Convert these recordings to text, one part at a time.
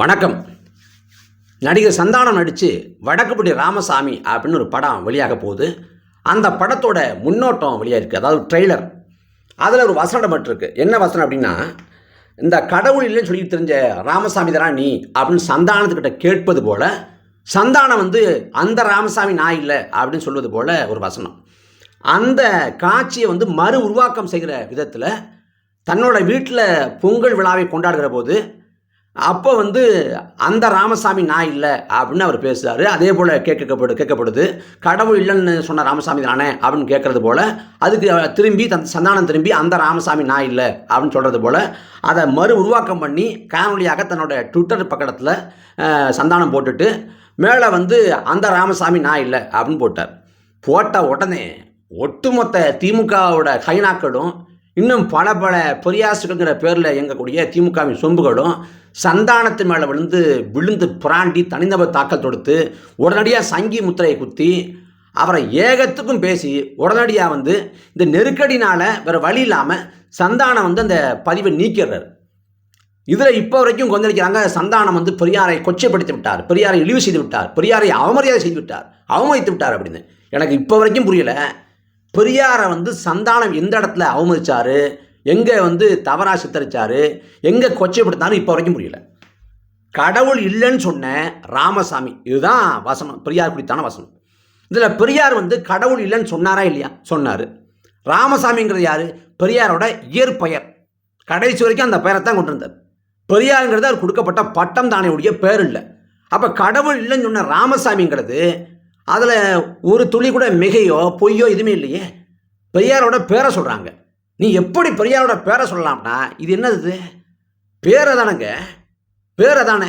வணக்கம். நடிகர் சந்தானம் நடித்து வடக்குப்படி ராமசாமி அப்படின்னு ஒரு படம் வெளியாக போகுது. அந்த படத்தோட முன்னோட்டம் வெளியாக இருக்குது அதாவது ட்ரெய்லர். அதில் ஒரு வசனம் பட்டிருக்கு இருக்கு. என்ன வசனம் அப்படின்னா இந்த கடவுள் இல்லைன்னு சொல்லி தெரிஞ்ச ராமசாமி தானா நீ? அப்படின்னு சந்தானத்துக்கிட்ட கேட்பது போல் சந்தானம் வந்து அந்த ராமசாமி நான் இல்லை அப்படின்னு சொல்வது போல் ஒரு வசனம். அந்த காட்சியை வந்து மறு உருவாக்கம் செய்கிற விதத்தில் தன்னோட வீட்டில் பொங்கல் விழாவை கொண்டாடுகிற போது அப்போ வந்து அந்த ராமசாமி நான் இல்லை அப்படின்னு அவர் பேசுகிறாரு அதே போல் கேட்கப்படு கேட்கப்படுது. கடவுள் இல்லைன்னு சொன்ன ராமசாமி தானே அப்படின்னு கேட்குறது போல் அதுக்கு திரும்பி தன் சந்தானம் திரும்பி அந்த ராமசாமி நான் இல்லை அப்படின்னு சொல்கிறது போல் அதை மறு உருவாக்கம் பண்ணி காணொலியாக தன்னோட ட்விட்டர் பக்கத்தில் சந்தானம் போட்டுட்டு மேலே வந்து அந்த ராமசாமி நான் இல்லை அப்படின்னு போட்டார். போட்ட உடனே ஒட்டுமொத்த திமுகவோட கைநாக்களும் இன்னும் பல பல பொரியாசுங்கிற பேரில் இயங்கக்கூடிய திமுகவின் சொம்புகளும் சந்தானத்து மேலே விழுந்து விழுந்து புராண்டி தனிநபர் தாக்கல் தொடுத்து உடனடியாக சங்கி முத்திரையை குத்தி அவரை ஏகத்துக்கும் பேசி உடனடியாக வந்து இந்த நெருக்கடினால் வேறு வழி இல்லாமல் சந்தானம் வந்து அந்த பதிவை நீக்கிறார் இதில் இப்போ வரைக்கும் கொந்தளிக்கிறாங்க சந்தானம் வந்து பெரியாரை கொச்சைப்படுத்தி விட்டார் பெரியாரை இழிவு செய்து விட்டார் பெரியாரை அவமரியாதை செய்து விட்டார் அவமதித்து விட்டார் அப்படின்னு. எனக்கு இப்போ வரைக்கும் புரியல. பெரியாரை வந்து சந்தானம் எந்த இடத்துல அவமதிச்சாரு? எங்கே வந்து தவறாக சித்தரிச்சாரு? எங்கே கொச்சைப்படுத்தாரு இப்போ வரைக்கும் புரியல. கடவுள் இல்லைன்னு சொன்ன ராமசாமி இதுதான் வசனம். பெரியார் குறித்தான வசனம். இதில் பெரியார் வந்து கடவுள் இல்லைன்னு சொன்னாரா இல்லையா? சொன்னார். ராமசாமிங்கிறது யார்? பெரியாரோட இயற்பெயர். கடைசி வரைக்கும் அந்த பெயரை தான் கொண்டு வந்தார் பெரியாருங்கிறது அவர் கொடுக்கப்பட்ட பட்டம் தானே உடைய பேர் இல்லை. அப்போ கடவுள் இல்லைன்னு சொன்ன ராமசாமிங்கிறது அதில் ஒரு துளி கூட மிகையோ பொய்யோ எதுவுமே இல்லையே. பெரியாரோட பேரை சொல்கிறாங்க நீ எப்படி பெரியாரோட பேரை சொல்லலாம்னா இது என்னது? பேரை தானேங்க. பேரை தானே.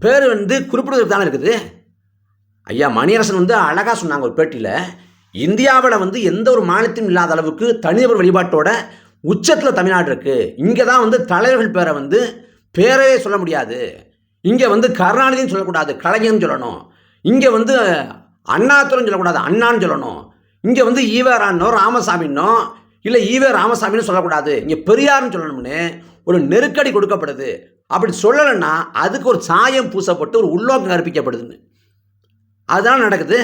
பேர் வந்து குறிப்பிடுவதற்கு தானே இருக்குது. ஐயா மணியரசன் வந்து அழகாக சொன்னாங்க ஒரு பேட்டியில். இந்தியாவில் வந்து எந்த ஒரு மாநிலத்தையும் இல்லாத அளவுக்கு தனிநபர் வழிபாட்டோட உச்சத்தில் தமிழ்நாடு இருக்குது இங்கே தான் வந்து தலைவர்கள் பேரை வந்து பேரவே சொல்ல முடியாது. இங்கே வந்து கருணாநிதினு சொல்லக்கூடாது கலைஞர்னு சொல்லணும். இங்கே வந்து அண்ணாத்துறைன்னு சொல்லக்கூடாது அண்ணான்னு சொல்லணும். இங்கே வந்து ஈவேரான்னோ ராமசாமின்னோ இல்லை ஈவே ராமசாமின்னு சொல்லக்கூடாது. இங்கே பெரியார்னு சொல்லணும்னு ஒரு நெருக்கடி கொடுக்கப்படுது. அப்படி சொல்லலைன்னா அதுக்கு ஒரு சாயம் பூசப்பட்டு ஒரு உள்நோக்கம் கற்பிக்கப்படுதுன்னு. அதுதான் நடக்குது.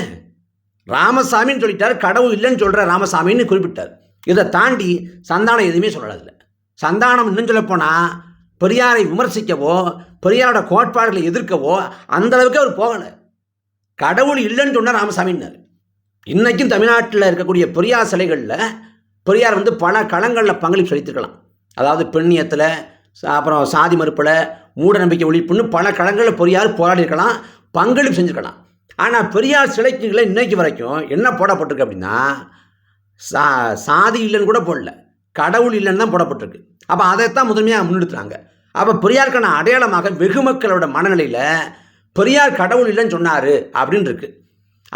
ராமசாமின்னு சொல்லிட்டார் கடவுள் இல்லைன்னு சொல்கிற ராமசாமின்னு குறிப்பிட்டார். இதை தாண்டி சந்தானம் எதுவுமே சொல்லலை சந்தானம் இன்னும் சொல்லப்போனால் பெரியாரை விமர்சிக்கவோ பெரியாரோட கோட்பாடுகளை எதிர்க்கவோ அந்த அளவுக்கு அவர் போகலை. கடவுள் இல்லைன்னு சொன்னார் ராமசாமின்னார். இன்றைக்கும் தமிழ்நாட்டில் இருக்கக்கூடிய பெரியார் சிலைகளில் பெரியார் வந்து பல களங்களில் பங்களிப்பு செலுத்திருக்கலாம். அதாவது பெண்ணியத்தில் அப்புறம் சாதி மறுப்பில் மூட நம்பிக்கை ஒழிப்புன்னு பல களங்களில் பெரியார் போராடிருக்கலாம் பங்களிப்பு செஞ்சுருக்கலாம். ஆனால் பெரியார் சிலைக்குகளை இன்னைக்கு வரைக்கும் என்ன போடப்பட்டிருக்கு அப்படின்னா சா சாதி இல்லைன்னு கூட போடல. கடவுள் இல்லைன்னு தான் போடப்பட்டிருக்கு. அப்போ அதைத்தான் முதன்மையாக முன்னெடுத்துறாங்க அப்போ பெரியாருக்கான அடையாளமாக வெகு மக்களோட மனநிலையில் பெரியார் கடவுள் இல்லைன்னு சொன்னார் அப்படின்னு இருக்கு.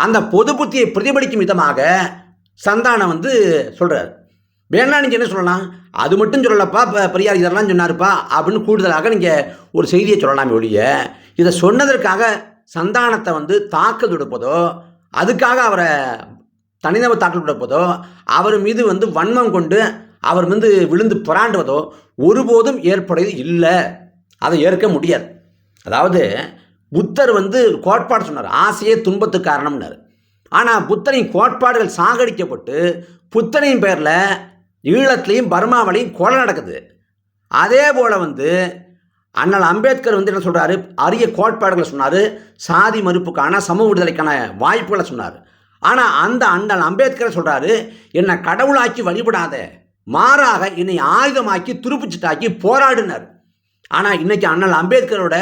அந்த பொது புத்தியை பிரதிபலிக்கும் விதமாக சந்தானம் வந்து சொல்கிறார் வேணா நீங்கள் என்ன சொல்லலாம்? அது மட்டும் சொல்லலப்பா இப்போ பெரியார் இதெல்லாம் சொன்னார்ப்பா அப்படின்னு கூடுதலாக நீங்கள் ஒரு செய்தியை சொல்லலாமே ஒழிய இதை சொன்னதற்காக சந்தானத்தை வந்து தாக்கல் தொடுப்பதோ அதுக்காக அவரை தனிநபர் தாக்கல் கொடுப்பதோ அவர் மீது வந்து வன்மம் கொண்டு அவர் வந்து விழுந்து புறாண்டுவதோ ஒருபோதும் ஏற்படையது இல்லை. அதை ஏற்க முடியாது. அதாவது புத்தர் வந்து கோட்பாடு சொன்னார் ஆசையே துன்பத்துக்கு காரணம்னார். ஆனால் புத்தரின் கோட்பாடுகள் சாகடிக்கப்பட்டு புத்தனின் பேரில் ஈழத்துலேயும் பர்மாவிலையும் கொலை நடக்குது. அதே போல் வந்து அண்ணல் அம்பேத்கர் வந்து என்ன சொல்கிறாரு அரிய கோட்பாடுகளை சொன்னார் சாதி மறுப்புக்கான சமூக விடுதலைக்கான வாய்ப்புகளை சொன்னார். ஆனால் அந்த அண்ணல் அம்பேத்கர் சொல்கிறாரு என்னை கடவுளாக்கி வழிபடாத மாறாக என்னை ஆயுதமாக்கி துருப்புச்சிட்டாக்கி போராடினார். ஆனால் இன்னைக்கு அண்ணல் அம்பேத்கரோட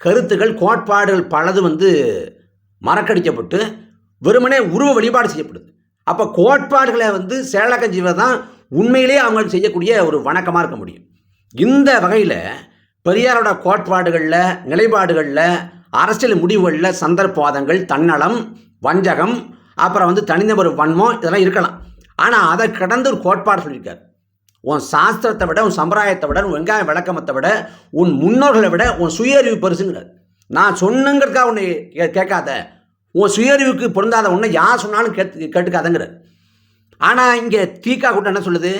கருத்துக்கள் கோட்பாடுகள் பலது வந்து மறக்கடிக்கப்பட்டு வெறுமனே உருவ வழிபாடு செய்யப்படுது. அப்போ கோட்பாடுகளை வந்து செயலாக்கம் செய்வது தான் உண்மையிலே அவங்க செய்யக்கூடிய ஒரு வணக்கமாக இருக்க முடியும். இந்த வகையில் பெரியாரோட கோட்பாடுகளில் நிலைப்பாடுகளில் அரசியல் முடிவுகளில் சந்தர்ப்பவாதங்கள் தன்னலம் வஞ்சகம் அப்புறம் வந்து தனிநபர் வன்மம் இதெல்லாம் இருக்கலாம். ஆனால் அதை கடந்து ஒரு கோட்பாடு சொல்லியிருக்காரு. உன் சாஸ்திரத்தை விட உன் சம்பிரதாயத்தை விட உன் வெங்காய விளக்கமத்தை விட உன் முன்னோர்களை விட உன் சுயறிவு பெருசுங்கிறார். நான் சொன்னங்கிறதுக்காக உன்னை கே- கேட்காத. உன் சுயறிவுக்கு பொருந்தாத உன்னை யார் சொன்னாலும் கேட்டு கேட்டுக்காதங்கிறார். ஆனால் இங்கே தீக்கா கூட்டம் என்ன சொல்லுது?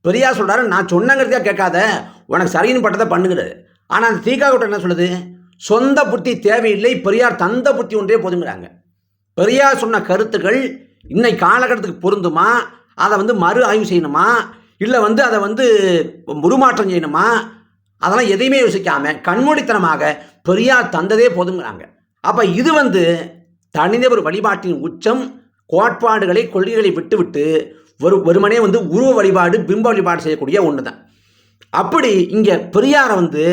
பெரியார் சொல்கிறாரு நான் சொன்னங்கிறதுக்காக கேட்காத. உனக்கு சரின்னு பட்டதை பண்ணுங்கிறது ஆனால் அந்த தீக்கா கூட்டம் என்ன சொல்லுது? சொந்த புத்தி தேவையில்லை பெரியார் தந்த புத்தி ஒன்றே போதுங்கிறாங்க. பெரியார் சொன்ன கருத்துக்கள் இன்னைக்கு காலகட்டத்துக்கு பொருந்துமா? அதை வந்து மறு ஆய்வு செய்யணுமா? இல்லை வந்து அதை வந்து உருமாற்றம் செய்யணுமா? அதெல்லாம் எதையுமே யோசிக்காமல் கண்மூடித்தனமாக பெரியார் தந்ததே போதுங்கிறாங்க. அப்போ இது வந்து தனிநபர் வழிபாட்டின் உச்சம் கோட்பாடுகளை கொள்கைகளை விட்டுவிட்டு ஒரு வெறுமனே வந்து உருவ வழிபாடு பிம்ப வழிபாடு செய்யக்கூடிய ஒன்று தான் அப்படி இங்கே பெரியாரை வந்து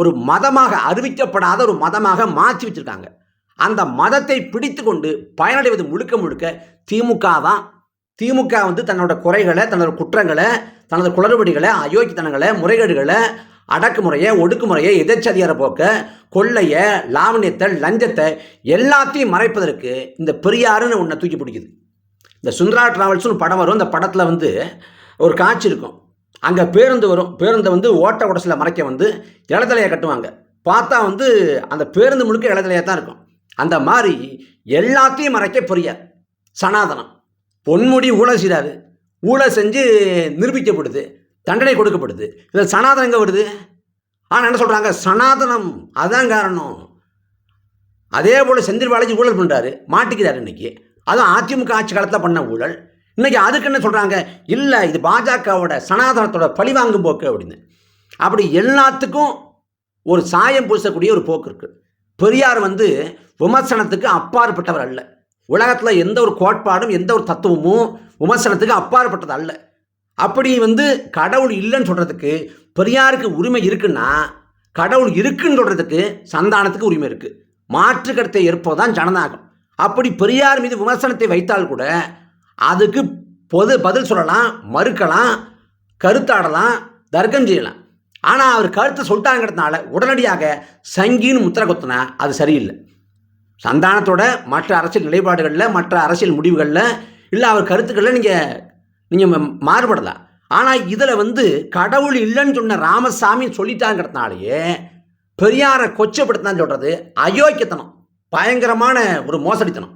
ஒரு மதமாக அறிவிக்கப்படாத ஒரு மதமாக மாற்றி வச்சுருக்காங்க. அந்த மதத்தை பிடித்து கொண்டு பயனடைவது முழுக்க முழுக்க திமுக தான் திமுக வந்து தன்னோட குறைகளை தன்னோட குற்றங்களை தனது குளறுபடிகளை அயோக்கியத்தனங்களை முறைகேடுகளை அடக்குமுறையை ஒடுக்குமுறையை எதிர்ச்சதிகார போக்க கொள்ளையை லாவணியத்தை லஞ்சத்தை எல்லாத்தையும் மறைப்பதற்கு இந்த பெரியாருன்னு ஒன்றை தூக்கி பிடிக்குது. இந்த சுந்தரா டிராவல்ஸ்னு படம் வரும். இந்த படத்தில் வந்து ஒரு காட்சி இருக்கும். அங்கே பேருந்து வரும். பேருந்தை வந்து ஓட்ட உடசில் மறைக்க வந்து இளத்தலையை கட்டுவாங்க. பார்த்தா வந்து அந்த பேருந்து முழுக்க இளத்தலையாக தான் இருக்கும். அந்த மாதிரி எல்லாத்தையும் மறைக்க பெரியார். சனாதனம். பொன்முடி ஊழல் செய்கிறாரு ஊழல் செஞ்சு நிரூபிக்கப்படுது. தண்டனை கொடுக்கப்படுது. இதில் சனாதனம் எங்கே வருது? ஆனால் என்ன சொல்கிறாங்க சனாதனம் அதான் காரணம். அதே போல் செந்தில் பாலாஜி ஊழல் பண்ணுறாரு மாட்டிக்கிறார் இன்னைக்கு. அதுவும் அதிமுக ஆட்சி காலத்தில் பண்ண ஊழல். இன்றைக்கி அதுக்கு என்ன சொல்கிறாங்க இல்லை இது பாஜகவோட சனாதனத்தோட பழிவாங்கும் போக்கு அப்படின்னு. அப்படி எல்லாத்துக்கும் ஒரு சாயம் பூசக்கூடிய ஒரு போக்கு இருக்குது பெரியார் வந்து விமர்சனத்துக்கு அப்பாற்பட்டவர் அல்ல. உலகத்தில் எந்த ஒரு கோட்பாடும் எந்த ஒரு தத்துவமும் விமர்சனத்துக்கு அப்பாற்பட்டது அல்ல. அப்படி வந்து கடவுள் இல்லைன்னு சொல்கிறதுக்கு பெரியாருக்கு உரிமை இருக்குன்னா கடவுள் இருக்குன்னு சொல்கிறதுக்கு சந்தானத்துக்கு உரிமை இருக்குது மாற்று கருத்தை ஏற்பதுதான் ஜனநாயகம். அப்படி பெரியார் மீது விமர்சனத்தை வைத்தால் கூட அதுக்கு பொது பதில் சொல்லலாம் மறுக்கலாம் கருத்தாடலாம் தர்க்கம் செய்யலாம். ஆனால் அவர் கருத்தை சொல்லிட்டாங்கிறதுனால உடனடியாக சங்கின்னு முத்திரை குத்தினா அது சரியில்லை. சந்தானத்தோட மற்ற அரசியல் நிலைப்பாடுகளில் மற்ற அரசியல் முடிவுகளில் இல்லை அவர் கருத்துக்களில் நீங்கள் நீங்கள் மாறுபடலாம் ஆனால் இதில் வந்து கடவுள் இல்லைன்னு சொன்ன ராமசாமி சொல்லிட்டாங்கிறதுனாலேயே பெரியாரை கொச்சப்படுத்தினான்னு சொல்கிறது அயோக்கியத்தனம் பயங்கரமான ஒரு மோசடித்தனம்.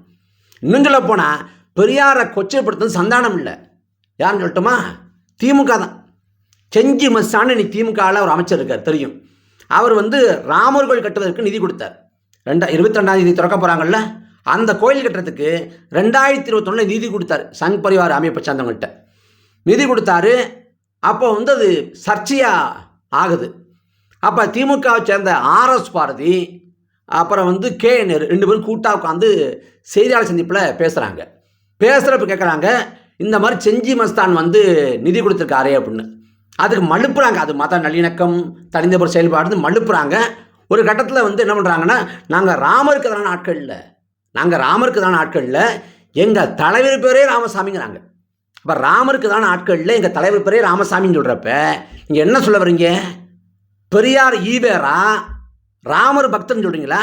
இன்னும் சொல்ல போனால் பெரியாரை கொச்சைப்படுத்துறது சந்தானம் இல்லை. யாருன்னு சொல்லட்டுமா? திமுக தான். செஞ்சி மஸ்தான்னு இன்னைக்கு திமுகவில் ஒரு அமைச்சர் இருக்கார் தெரியும். அவர் வந்து ராமர்கள் கட்டுவதற்கு நிதி கொடுத்தார். ரெண்டா இருபத்தி ரெண்டாம் தேதி திறக்க போகிறாங்கல்ல அந்த கோயில் கட்டுறதுக்கு ரெண்டாயிரத்தி இருபத்தொன்னில் நிதி கொடுத்தாரு சங் பரிவார் அமைப்பை சார்ந்தவங்கள்ட்ட. நிதி கொடுத்தாரு அப்போ வந்து அது சர்ச்சையாக ஆகுது. அப்போ திமுகவை சேர்ந்த ஆர்எஸ் பாரதி அப்புறம் வந்து கே நேரு ரெண்டு பேரும் கூட்டாக உட்காந்து செய்தியாளர் சந்திப்பில் பேசுகிறாங்க பேசுகிறப்ப கேட்குறாங்க இந்த மாதிரி செஞ்சி மஸ்தான் வந்து நிதி கொடுத்துருக்காரே அப்படின்னு. அதுக்கு மழுப்புறாங்க அது மத நல்லிணக்கம் தனிந்தபர் செயல்பாடுன்னு மழுப்புறாங்க ஒரு கட்டத்தில் வந்து என்ன பண்ணுறாங்கன்னா நாங்கள் ராமருக்கு எதிரான ஆட்கள் இல்லை. நாங்கள் ராமருக்கு எதிரான ஆட்கள் இல்லை. எங்கள் தலைவர் பேரே ராமசாமிங்கிறாங்க. அப்போ ராமருக்கு எதிரான ஆட்கள் இல்லை எங்கள் தலைவர் பேரே ராமசாமின்னு சொல்கிறப்ப நீங்கள் என்ன சொல்ல வரீங்க பெரியார் ஈவேரா ராமர் பக்தன் சொல்கிறீங்களா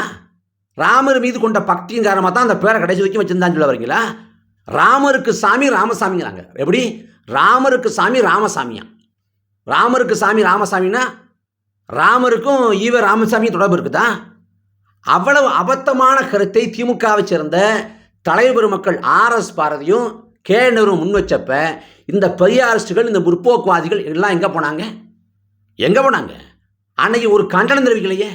ராமர் மீது கொண்ட பக்தியின் காரணமாக தான் அந்த பேரை கடைசி வரைக்கும் வச்சுருந்தான்னு சொல்ல வரீங்களா ராமருக்கு சாமி ராமசாமிங்கிறாங்க. எப்படி? ராமருக்கு சாமி ராமசாமியா? ராமருக்கு சாமி ராமசாமின்னா ராமருக்கும் ஈவ ராமசாமி தொடர்பு இருக்குதா? அவ்வளவு அபத்தமான கருத்தை திமுகவை சேர்ந்த தலைவர் மக்கள் ஆர்எஸ் பாரதியும் கே நேரு முன் வச்சப்ப இந்த பெரியாரிஸ்டுகள் இந்த முற்போக்குவாதிகள் எல்லாம் எங்கே போனாங்க? எங்கே போனாங்க? அன்னைக்கு ஒரு கண்டனம் தெரிவிக்கலையே.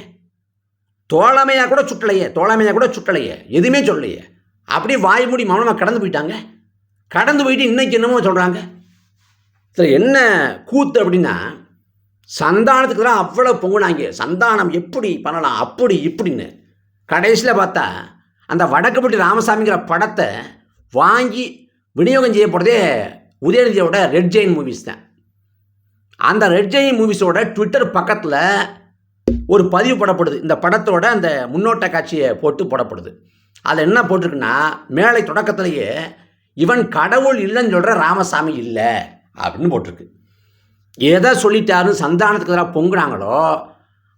தோழமையாக கூட சுட்டலையே தோழமையாக கூட சுட்டலையே. எதுவுமே சொல்லலையே. அப்படியே வாய் மூடி மௌனமாக கடந்து போயிட்டாங்க. கடந்து போயிட்டு இன்னைக்கு என்னமோ சொல்கிறாங்க சரி என்ன கூத்து அப்படின்னா சந்தானத்துக்கு தான் அவ்வளோ பொங்குனாங்க சந்தானம் எப்படி பண்ணலாம்? அப்படி இப்படின்னு. கடைசியில் பார்த்தா அந்த வடக்குப்பட்டி ராமசாமிங்கிற படத்தை வாங்கி விநியோகம் செய்யப்படுறதே உதயநிதியோட ரெட் ஜெயின் மூவிஸ் தான். அந்த ரெட் ஜெயின் மூவிஸோட ட்விட்டர் பக்கத்தில் ஒரு பதிவு போடப்படுது. இந்த படத்தோட அந்த முன்னோட்ட காட்சியை போட்டு போடப்படுது. அதில் என்ன போட்டிருக்குன்னா மேலை தொடக்கத்திலேயே இவன் கடவுள் இல்லைன்னு சொல்கிற ராமசாமி இல்லை. அப்படின்னு போட்டிருக்கு. எதை சொல்லிட்டாருன்னு சந்தானத்துக்கு எதிராக பொங்குறாங்களோ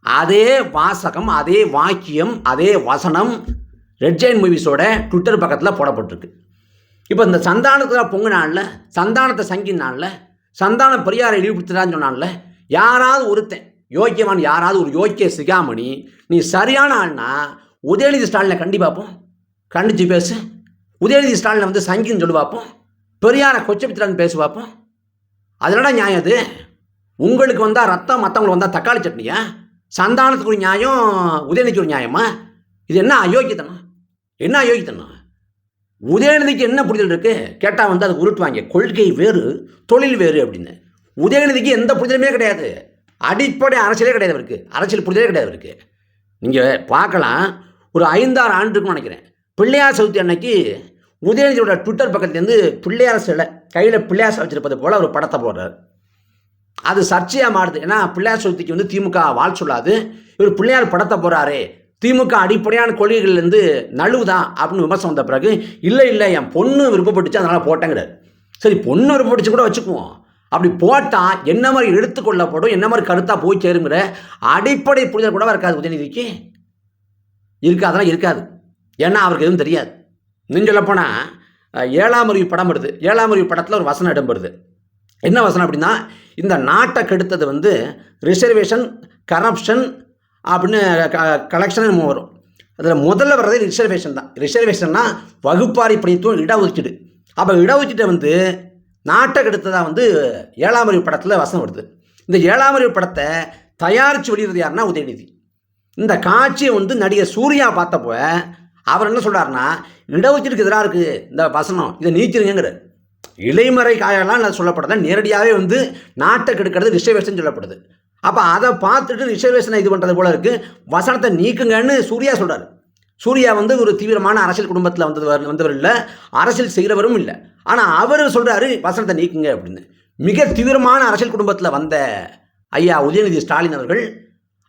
அதே வாசகம் அதே வாக்கியம் அதே வசனம் ரெட் ஜெயின் மூவிஸோட ட்விட்டர் பக்கத்தில் போடப்பட்டிருக்கு. இப்போ இந்த சந்தானத்துக்கு எதிராக பொங்குனான்ல சந்தானத்தை சங்கினான்ல சந்தான பெரியாரை இழிவுபடுத்துறான்னு சொன்னான்ல யாராவது ஒருத்தன் யோக்கியவான் யாராவது ஒரு யோக்கிய சிகாமணி நீ சரியான ஆள்னா உதயநிதி ஸ்டாலினை கண்டி பார்ப்போம். கண்டிச்சு பேசு. உதயநிதி ஸ்டாலினை வந்து சங்கின்னு சொல்லி பார்ப்போம். பெரியாரை கொச்சபித்திரான்னு பேசி பார்ப்போம். அதனடா நியாயம் அது? உங்களுக்கு வந்தால் ரத்தம் மற்றவங்களுக்கு வந்தால் தக்காளி சட்னியா? சந்தானத்துக்கு ஒரு நியாயம் உதயநிதிக்கு ஒரு நியாயமா? இது என்ன அயோக்கியத்தனம்? என்ன அயோக்கியத்தனம்? உதயநிதிக்கு என்ன புரிதல் இருக்கு? கேட்டால் வந்து அது உருட்டுவாங்க. கொள்கை வேறு தொழில் வேறு அப்படின்னு. உதயநிதிக்கு எந்த புரிதலுமே கிடையாது. அடிப்படை அரசியலே கிடையாது அவருக்கு. அரசியல் புரிதலே கிடையாது அவருக்கு. நீங்கள் பார்க்கலாம். ஒரு ஐந்தாறு ஆண்டுக்குன்னு நினைக்கிறேன். பிள்ளையார் சதுர்த்தி அன்னைக்கு உதயநிதியோட ட்விட்டர் பக்கத்துலேருந்து பிள்ளையார் சிலை கையில் பிள்ளையார் சிலை வச்சிருப்பது போல் ஒரு படத்தை போடுறாரு. அது சர்ச்சையாக மாறுது. ஏன்னா பிள்ளையார் சதுர்த்திக்கு வந்து திமுக வாழ் சொல்லாது. இவர் பிள்ளையார் படத்தை போகிறாரே திமுக அடிப்படையான கொள்கைகள்லேருந்து நழுவுதான் அப்படின்னு விமர்சனம் வந்த பிறகு இல்லை இல்லை என் பொண்ணு விருப்பப்பட்டுச்சு அதனால் போட்டேங்கிறார். சரி பொண்ணு விருப்பப்பட்டுச்சு கூட வச்சுக்குவோம். அப்படி போட்டால் என்ன மாதிரி எடுத்துக்கொள்ளப்படும் என்ன மாதிரி கருத்தாக போய் சேருங்கிற அடிப்படை புரிதல் கூட இருக்காது உதயநிதிக்கு. இருக்காதெல்லாம் இருக்காது. ஏன்னா அவருக்கு எதுவும் தெரியாது. இன்னும் சொல்லப்போனால் ஏழாம் அறிவு படம் வருது. ஏழாம் அறிவு படத்தில் ஒரு வசனம் இடம்பெறுது என்ன வசனம் அப்படின்னா இந்த நாட்டை கெடுத்தது வந்து ரிசர்வேஷன் கரப்ஷன் அப்படின்னு கலெக்ஷன் நம்ம வரும். அதில் முதல்ல வர்றதே ரிசர்வேஷன் தான். ரிசர்வேஷன்னா வகுப்பாரி பிரதித்துவம் இடஒதுக்கீடு. அப்போ இடஒதுக்கீட்டை வந்து நாட்டை கெடுத்ததாக வந்து ஏழாம் அறிவு படத்தில் வசனம் வருது. இந்த ஏழாம் அறிவு படத்தை தயாரித்து வெளியிடுறது யாருன்னா உதயநிதி. இந்த காட்சியை வந்து நடிகர் சூர்யா பார்த்தப்போ அவர் என்ன சொல்கிறாருன்னா இடஒதுக்கீடுக்கு எதிராக இருக்குது இந்த வசனம். இதை நீக்கிருங்கிறார் இலைமறை காயெல்லாம் நான் நேரடியாகவே வந்து நாட்டை கெடுக்கிறது ரிசர்வேஷன் சொல்லப்படுது. அப்போ அதை பார்த்துட்டு ரிசர்வேஷனை இது பண்ணுறது போல இருக்குது வசனத்தை நீக்குங்கன்னு சூர்யா சொல்கிறார் சூர்யா வந்து ஒரு தீவிரமான அரசியல் குடும்பத்தில் வந்தது வந்தவர் இல்லை. அரசியல் செய்கிறவரும் இல்லை. ஆனால் அவர் சொல்கிறாரு வசனத்தை நீக்குங்க அப்படின்னு. மிக தீவிரமான அரசியல் குடும்பத்தில் வந்த ஐயா உதயநிதி ஸ்டாலின் அவர்கள்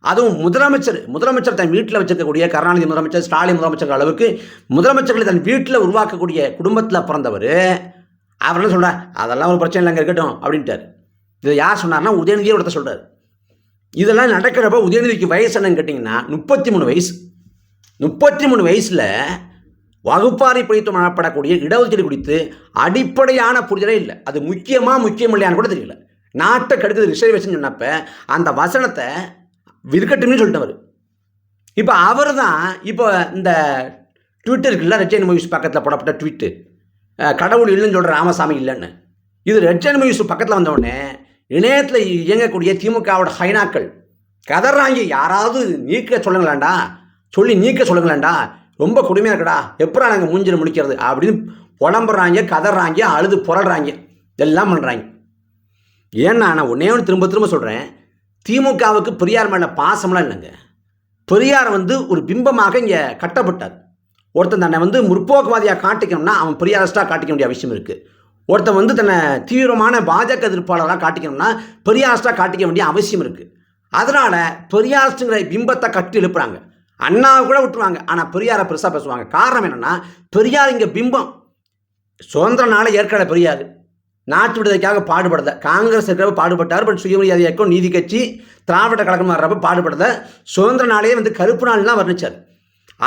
அதுவும் முதலமைச்சர் முதலமைச்சர் தன் வீட்டில் வச்சிருக்கக்கூடிய கருணாநிதி முதலமைச்சர் ஸ்டாலின் முதலமைச்சர் அளவுக்கு முதலமைச்சர்களை தன் வீட்டில் உருவாக்கக்கூடிய குடும்பத்தில் பிறந்தவர். அவர் என்ன சொல்கிறார் அதெல்லாம் ஒரு பிரச்சனை இல்லைங்க இருக்கட்டும் அப்படின்ட்டார். இதை யார் சொன்னார்னா உதயநிதியை ஒருத்தர் சொல்கிறார் இதெல்லாம் நடக்கிறப்ப உதயநிதிக்கு வயசு என்னன்னு கேட்டிங்கன்னா முப்பத்தி மூணு வயசு. முப்பத்தி மூணு வயசில் வகுப்பாரி பிடித்து மனப்படக்கூடிய இடஒதுக்கீடு குறித்து அடிப்படையான புரிதலே இல்லை. அது முக்கியமாக முக்கியம் இல்லையான்னு கூட தெரியல. நாட்டை கெடுக்கிறது ரிசர்வேஷன் சொன்னப்ப அந்த வசனத்தை விற்கட்டும்னு சொல்லிட்டவர். இப்போ அவர் தான் இப்போ இந்த ட்விட்டர் இருக்குல்ல ரெச்சன் மூவிஸ் பக்கத்தில் போடப்பட்ட ட்வீட்டு கடவுள் இல்லைன்னு சொல்கிற ராமசாமி இல்லைன்னு. இது ரெச்சன் மூவிஸ் பக்கத்தில் வந்தவுடனே இணையத்தில் இயங்கக்கூடிய திமுகவோட ஹைனாக்கள் கதறாங்க யாராவது நீக்க சொல்லுங்களேண்டா சொல்லி நீக்க சொல்லுங்களேண்டா ரொம்ப கொடுமையாக இருக்கடா எப்படா நாங்கள் மூஞ்சில் முடிக்கிறது அப்படின்னு புலம்புறாங்க கதறாங்க அழுது புரள்றாங்க எல்லாம் பண்ணுறாங்க ஏன்னா நான் ஒன்றே ஒன்று திரும்ப திரும்ப சொல்கிறேன் திமுகவுக்கு பெரியார் மேலே பாசம்லாம் இல்லைங்க. பெரியார் வந்து ஒரு பிம்பமாக இங்கே கட்டப்பட்டார். ஒருத்தன் தன்னை வந்து முற்போக்குவாதியாக காட்டிக்கணும்னா அவன் பெரியாரஸ்டாக காட்டிக்க வேண்டிய அவசியம் இருக்குது ஒருத்தன் வந்து தன்னை தீவிரமான பாஜக எதிர்ப்பாளராக காட்டிக்கணும்னா பெரியாரஸ்டாக காட்டிக்க வேண்டிய அவசியம் இருக்குது அதனால் பெரியார்ஸ்டுங்கிற பிம்பத்தை கட்டி எழுப்புறாங்க. அண்ணாவை கூட விட்டுருவாங்க. ஆனால் பெரியாரை பெருசாக பேசுவாங்க. காரணம் என்னென்னா பெரியார் இங்கே பிம்பம். சுதந்திரனால ஏற்கனவே பெரியார். நாட்டு விடுதலைக்காக பாடுபடுத காங்கிரஸ் இருக்கிறப்ப பாடுபட்டார் பட் சுயமரியாதை இயக்கம் நீதி கட்சி திராவிட கழகம் வர்றப்ப பாடுபடுத சுதந்திர நாளே வந்து கருப்பு நாள்லாம் வர்ணிச்சார்.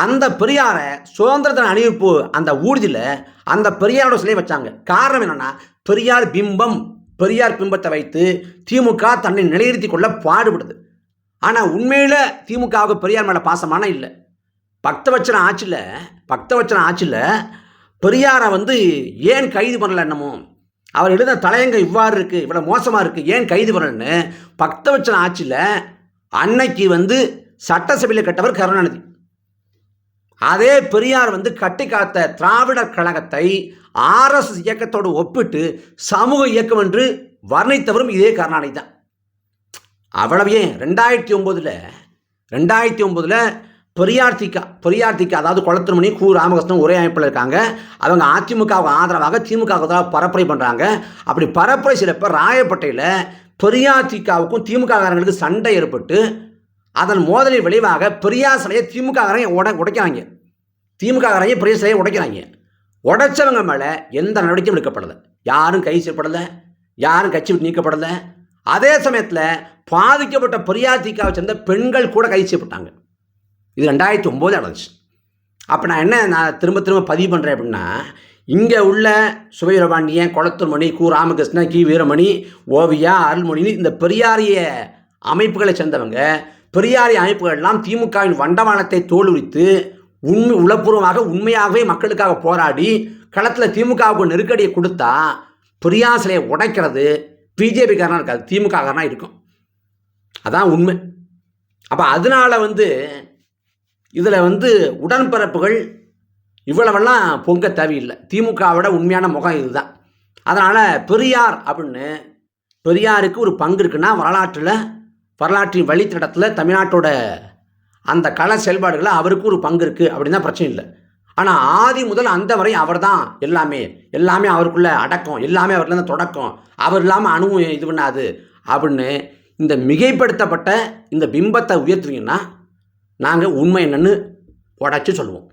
அந்த பெரியாரை சுதந்திரத்தின் அணிவிப்பு அந்த ஊர்தியில் அந்த பெரியாரோட சிலை வச்சாங்க. காரணம் என்னென்னா பெரியார் பிம்பம் பெரியார் பிம்பத்தை வைத்து திமுக தன்னை நிலைநிறுத்தி கொள்ள பாடுபடுது. ஆனால் உண்மையில் திமுகவுக்கு பெரியார் மேலே பாசமான இல்லை. பக்தவச்சன ஆட்சியில் பக்தவச்சன ஆட்சியில் பெரியாரை வந்து ஏன் கைது பண்ணல என்னமோ? அவர் எழுத தலையங்க இவ்வாறு இருக்குது இவ்வளோ மோசமாக இருக்குது ஏன் கைது பண்ணணும்னு பக்தவச்சன ஆட்சியில் அன்னைக்கு வந்து சட்டசபையில் கட்டவர் கருணாநிதி. அதே பெரியார் வந்து கட்டி காத்த திராவிடர் கழகத்தை ஆர்எஸ்எஸ் இயக்கத்தோடு ஒப்பிட்டு சமூக இயக்கம் என்று வர்ணித்தவரும் இதே கருணாநிதி தான். அவ்வளவே ரெண்டாயிரத்தி ஒம்போதில் ரெண்டாயிரத்தி ஒம்போதில் பெரியார் திக்கா அதாவது குளத்திருமணி கு. ராமகிருஷ்ணன் ஒரே அமைப்பில் இருக்காங்க. அவங்க அதிமுகவுக்கு ஆதரவாக திமுகவுக்கு பரப்புரை பண்ணுறாங்க அப்படி பரப்புரை சிலப்போ ராயப்பட்டையில் பெரியார் திகாவுக்கும் திமுககாரங்களுக்கு சண்டை ஏற்பட்டு அதன் மோதலின் விளைவாக பெரியார் சிலையை திமுககாரங்க உட உடைக்கிறாங்க. திமுககாரங்க பெரிய சிலையை உடைக்கிறாங்க. உடைச்சவங்க மேலே எந்த நடவடிக்கையும் எடுக்கப்படலை. யாரும் கை செய்யப்படலை யாரும் கட்சி விட்டு நீக்கப்படலை. அதே சமயத்தில் பாதிக்கப்பட்ட பெரியார் திகாவை சேர்ந்த பெண்கள் கூட கைது செய்யப்பட்டாங்க இது ரெண்டாயிரத்தி ஒம்போது நடந்துச்சு. அப்போ நான் என்ன நான் திரும்ப திரும்ப பதிவு பண்ணுறேன் அப்படின்னா இங்கே உள்ள சுபவீரபாண்டியன் குளத்தூர்மணி கு. ராமகிருஷ்ணன் கி. வீரமணி ஓவியா அருள்மொழின்னு இந்த பெரியாரிய அமைப்புகளை சேர்ந்தவங்க பெரியாரிய அமைப்புகள்லாம் திமுகவின் வண்டவாளத்தை தோலுரித்து உண்மை உளப்பூர்வமாக உண்மையாகவே மக்களுக்காக போராடி களத்தில் திமுகவுக்கு நெருக்கடியை கொடுத்தா பெரியார் சிலையை உடைக்கிறது பிஜேபிக்காரனாக இருக்காது திமுககாரனாக இருக்கும். அதான் உண்மை. அப்போ அதனால வந்து இதில் வந்து உடன்பிறப்புகள் இவ்வளவெல்லாம் பொங்க தேவையில்லை. திமுகவோட உண்மையான முகம் இதுதான். அதனால் பெரியார் அப்படின்னு பெரியாருக்கு ஒரு பங்கு இருக்குன்னா வரலாற்றில் வரலாற்றின் வழித்தடத்தில் தமிழ்நாட்டோட அந்த கல செயல்பாடுகளில் அவருக்கு ஒரு பங்கு இருக்குது அப்படின்னா பிரச்சனை இல்லை. ஆனால் ஆதி முதல் அந்த வரை அவர் தான் எல்லாமே. எல்லாமே அவருக்குள்ளே அடக்கம் எல்லாமே அவர்லேருந்து தொடக்கம். அவர் இல்லாமல் அணுவும் இது பண்ணாது அப்படின்னு இந்த மிகைப்படுத்தப்பட்ட இந்த பிம்பத்தை உயர்த்துவீங்கன்னா நாங்கள் உண்மை என்னன்னு உடச்சி சொல்லுவோம்.